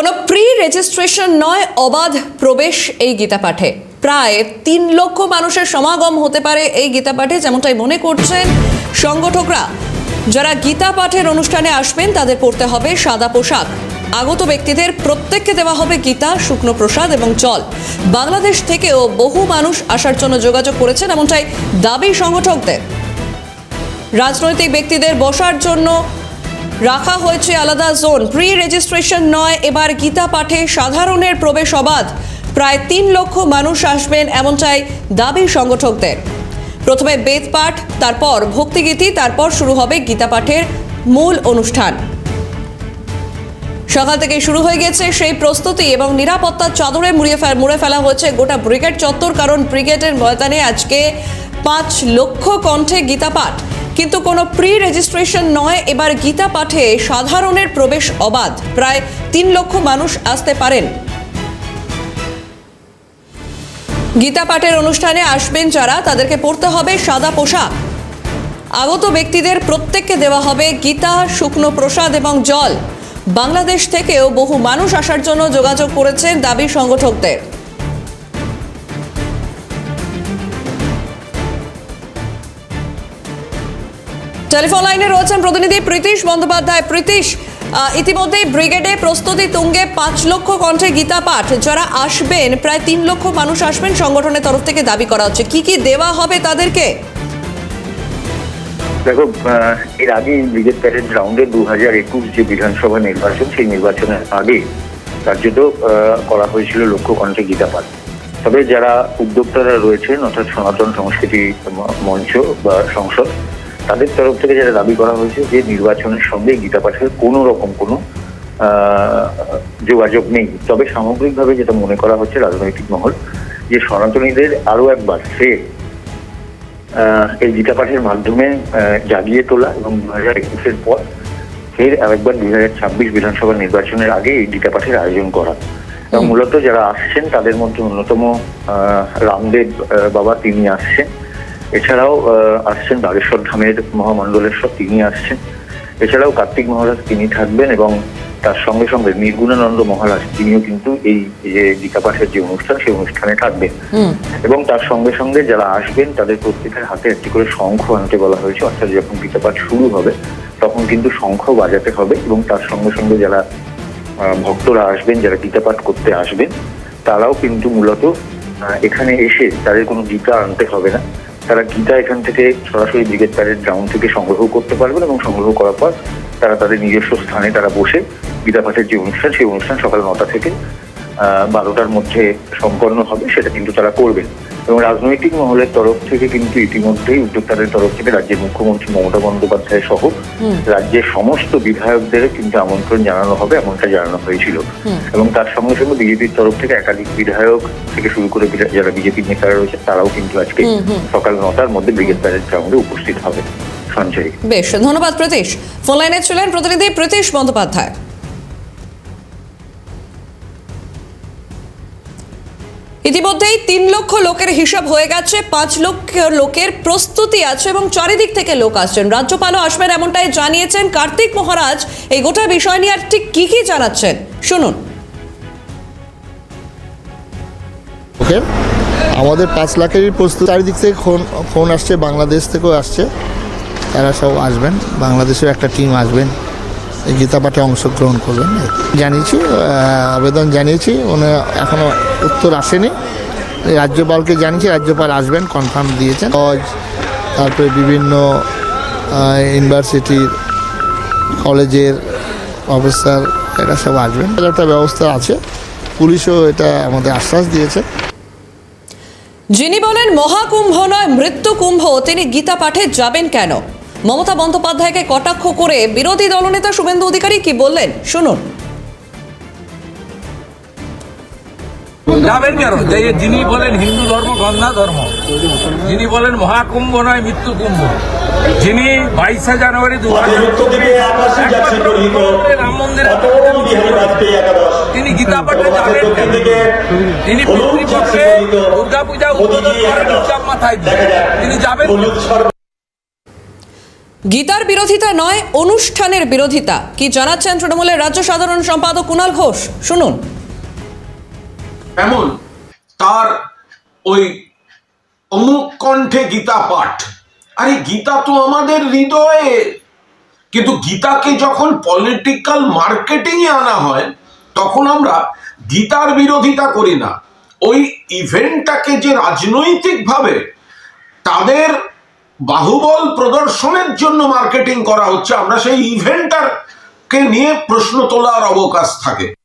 কোনো pre registration নয়, অবাধ প্রবেশ এই গীতা পাঠে প্রায় তিন লক্ষ মানুষের সমাগম হতে পারে এই গীতা পাঠে যেমনটাই মনে করছেন সংগঠকরা। যারা গীতা পাঠের অনুষ্ঠানে আসবেন, তাদের পড়তে হবে সাদা পোশাক। আগত ব্যক্তিদের প্রত্যেককে দেওয়া হবে গীতা, শুকনো প্রসাদ এবং জল। বাংলাদেশ থেকেও বহু মানুষ আসার জন্য যোগাযোগ করেছেন, এমনটাই দাবি সংগঠকদের। রাজনৈতিক ব্যক্তিদের বসার জন্য রাখা হয়েছে আলাদা জোন। প্রি রেজিস্ট্রেশন নয়, এবার গীতা পাঠে সাধারণের প্রবেশ অবাধ। প্রায় তিন লক্ষ মানুষ আসবেন এমনটাই দাবি সংগঠকদের। প্রথমে বেদ পাঠ, তারপর ভক্তিগীতি, তারপর শুরু হবে গীতা পাঠের মূল অনুষ্ঠান। সকাল থেকে শুরু হয়ে গেছে সেই প্রস্তুতি এবং নিরাপত্তার চাদরে মুড়িয়ে মুড়ে ফেলা হয়েছে গোটা ব্রিগেড চত্বর, কারণ ব্রিগেডের ময়দানে আজকে পাঁচ লক্ষ কণ্ঠে গীতা পাঠ। কিন্তু কোনো প্রি রেজিস্ট্রেশন নয়, এবার গীতা পাঠে সাধারণের প্রবেশ অবাধ। প্রায় তিন লক্ষ মানুষ আসতে পারেন। গীতা পাঠের অনুষ্ঠানে আসবেন যারা, তাদেরকে পড়তে হবে সাদা পোশাক। আগত ব্যক্তিদের প্রত্যেককে দেওয়া হবে গীতা, শুকনো প্রসাদ এবং জল। বাংলাদেশ থেকেও বহু মানুষ আসার জন্য যোগাযোগ করেছেন দাবি সংগঠকদের। টেলিফোন লাইনে রয়েছেন প্রতিনিধি প্রীতিশ বন্দ্যোপাধ্যায়। প্রীতিশ ইতিমধ্যেই ব্রিগেডে প্রস্তুতি তুঙ্গে পাঁচ লক্ষ কণ্ঠে গীতা পাঠ। যারা আসবেন, প্রায় তিন লক্ষ মানুষ আসবেন সংগঠনের তরফ থেকে দাবি করা হচ্ছে। কি কি দেওয়া হবে তাদেরকে? দেখো এর আগে ব্রিগেড প্যারেড গ্রাউন্ডে দু হাজার একুশ যে বিধানসভা নির্বাচন, সেই নির্বাচনের আগে কার্যত করা হয়েছিল লক্ষ্য কণ্ঠে গীতা পাঠ। তবে যারা উদ্যোক্তারা রয়েছেন, অর্থাৎ সনাতন সংস্কৃতি মঞ্চ বা সংসদ তাদের তরফ থেকে যেটা দাবি করা হয়েছে যে নির্বাচনের সঙ্গে গীতা পাঠের কোনো রকম কোনো যোগাযোগ নেই। তবে সামগ্রিকভাবে যেটা মনে করা হচ্ছে রাজনৈতিক মহল যে সনাতনীদের আরও একবার ফের এই গীতা পাঠের মাধ্যমে জাগিয়ে তোলা এবং দু হাজার একুশের পর ফের আরেকবার দুই হাজার ছাব্বিশ বিধানসভা নির্বাচনের আগে এই গীতা পাঠের আয়োজন করা। এবং মূলত যারা আসছেন তাদের মধ্যে অন্যতম রামদেব বাবা তিনি আসছেন। এছাড়াও আসছেন বাগেশ্বর ধামের মহামণ্ডলেশ্বর তিনি আসছেন। এছাড়াও কার্তিক মহারাজ তিনি থাকবেন এবং তার সঙ্গে সঙ্গে নির্গুণানন্দ মহারাজ তিনিও কিন্তু এই যে গীতা পাঠের যে অনুষ্ঠান সেই অনুষ্ঠানে থাকবেন। এবং তার সঙ্গে সঙ্গে যারা আসবেন তাদের প্রত্যেকের হাতে একটি করে শঙ্খ আনতে বলা হয়েছে। অর্থাৎ যখন গীতাপাঠ শুরু হবে তখন কিন্তু শঙ্খ বাজাতে হবে এবং তার সঙ্গে সঙ্গে যারা আহ, ভক্তরা আসবেন যারা গীতাপাঠ করতে আসবেন তারাও কিন্তু মূলত এখানে এসে তাদের কোনো গীতা আনতে হবে না। তারা গীতা এখান থেকে সরাসরি ব্রিগেড প্যারেড গ্রাউন্ড থেকে সংগ্রহ করতে পারবেন এবং সংগ্রহ করার পর তারা তাদের নিজস্ব স্থানে তারা বসে গীতা পাঠের যে অনুষ্ঠান, সেই অনুষ্ঠান সকাল নটা থেকে বারোটার মধ্যে সম্পন্ন হবে, সেটা কিন্তু তারা করবেন। এবং রাজনৈতিক মহলের তরফ থেকে কিন্তু ইতিমধ্যেই উদ্যোক্তাদের তরফ থেকে রাজ্যের মুখ্যমন্ত্রী মমতা বন্দ্যোপাধ্যায় সহ রাজ্যের সমস্ত বিধায়কদের কিন্তু আমন্ত্রণ জানানো হবে এমনটা জানানো হয়েছিল। এবং তার সঙ্গে সঙ্গে বিজেপির তরফ থেকে একাধিক বিধায়ক থেকে শুরু করে যারা বিজেপির নেতারা রয়েছে তারাও কিন্তু আজকে সকাল নটার মধ্যে ব্রিগেড প্যারেড গ্রাউন্ডে উপস্থিত হবে। সঞ্জয়। বেশ ধন্যবাদ প্রতীশ। ফোন লাইনে ছিলেন প্রতিনিধি প্রীতিশ বন্দ্যোপাধ্যায়। ইতিমধ্যেই তিন লক্ষ লোকের হিসাব হয়ে গেছে, পাঁচ লক্ষ লোকের প্রস্তুতি আছে এবং চারিদিক থেকে লোক আসছেন। রাজ্যপালও আসবেন এমনটাই জানিয়েছেন কার্তিক মহারাজ। এই গোটা বিষয় নিয়ে আর ঠিক কি কি জানাচ্ছেন? শুনুন। ওকে? আমাদের পাঁচ লাখেরই প্রস্তুত চারিদিক থেকে ফোন ফোন আসছে, বাংলাদেশ থেকেও আসছে। তারা সব আসবেন, বাংলাদেশেও একটা টিম আসবেন। গীতা পাঠে অংশগ্রহণ করবেন। জানিয়েছি আবেদন জানিয়েছি, উনি এখনও উত্তর আসেনি। রাজ্যপালকে জানিয়েছি, রাজ্যপাল আসবেন কনফার্ম দিয়েছেন। জজ তারপরে বিভিন্ন ইউনিভার্সিটির কলেজের প্রফেসর এরা সব আসবেন। একটা ব্যবস্থা আছে। পুলিশও এটা আমাদের আশ্বাস দিয়েছে। যিনি বলেন মহাকুম্ভ নয় মৃত্যু কুম্ভ তিনি গীতা পাঠে যাবেন কেন? মমতা বন্দ্যোপাধ্যায়কে কটাক্ষ করে বিরোধী দলনেতা শুভেন্দু অধিকারী কি বললেন? শুনুন। যাবেন কেন? যে যিনি বলেন হিন্দু ধর্ম গন্ধা ধর্ম যিনি বলেন মহাকুম্ভ নয় মৃত্যু কুম্ভ যিনি বাইশে জানুয়ারি দু রাম মন্দিরে তিনি গীতা পাঠে যাবেন কেন? তিনি হলুদ পিতৃপক্ষে চিত্রিত দুর্গা পূজা মোদিজি উদ্বোধন করেন উৎসব মাথায় তিনি যাবেন গীতার বিরোধিতা নয়, অনুষ্ঠানের বিরোধিতা। কি জানাচ্ছেন তৃণমূলের রাজ্য সাধারণ সম্পাদক কুণাল ঘোষ? শুনুন। এমন তার ওই অমুক কণ্ঠে গীতা পাঠ। আরে গীতা তো আমাদের হৃদয়ে। কিন্তু গীতাকে যখন পলিটিক্যাল মার্কেটিং এ আনা হয়, তখন আমরা গীতার বিরোধিতা করি না। ওই ইভেন্টটাকে যে রাজনৈতিকভাবে তাদের বাহুবল প্রদর্শনের জন্য মার্কেটিং করা হচ্ছে। আমরা সেই ইভেন্টটাকে নিয়ে প্রশ্ন তোলার অবকাশ থাকে।